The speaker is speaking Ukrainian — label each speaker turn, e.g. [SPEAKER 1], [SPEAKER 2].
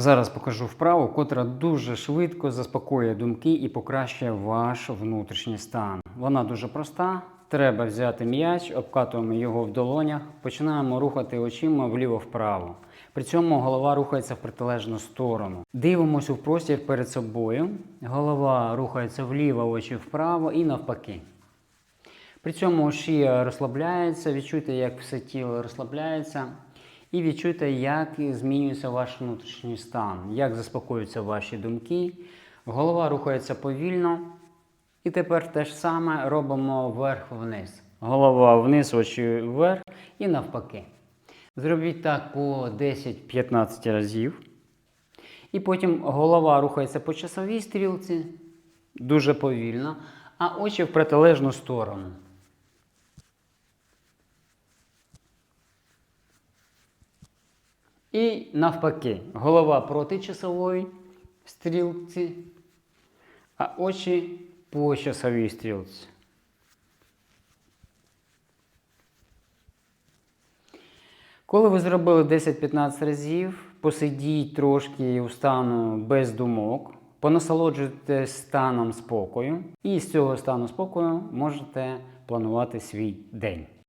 [SPEAKER 1] Зараз покажу вправу, котра дуже швидко заспокоює думки і покращує ваш внутрішній стан. Вона дуже проста. Треба взяти м'яч, обкатуємо його в долонях, починаємо рухати очима вліво-вправо. При цьому голова рухається в протилежну сторону. Дивимося у простір перед собою. Голова рухається вліво, очі вправо і навпаки. При цьому шия розслабляється, відчуйте, як все тіло розслабляється, і відчуйте, як змінюється ваш внутрішній стан, як заспокоюються ваші думки. Голова рухається повільно. І тепер те ж саме робимо вверх-вниз. Голова вниз, очі вверх і навпаки. Зробіть так по 10-15 разів. І потім голова рухається по часовій стрілці дуже повільно, а очі в протилежну сторону. І навпаки, голова проти часової стрілці, а очі по часовій стрілці. Коли ви зробили 10-15 разів, посидіть трошки у стану без думок, понасолоджуйтесь станом спокою, і з цього стану спокою можете планувати свій день.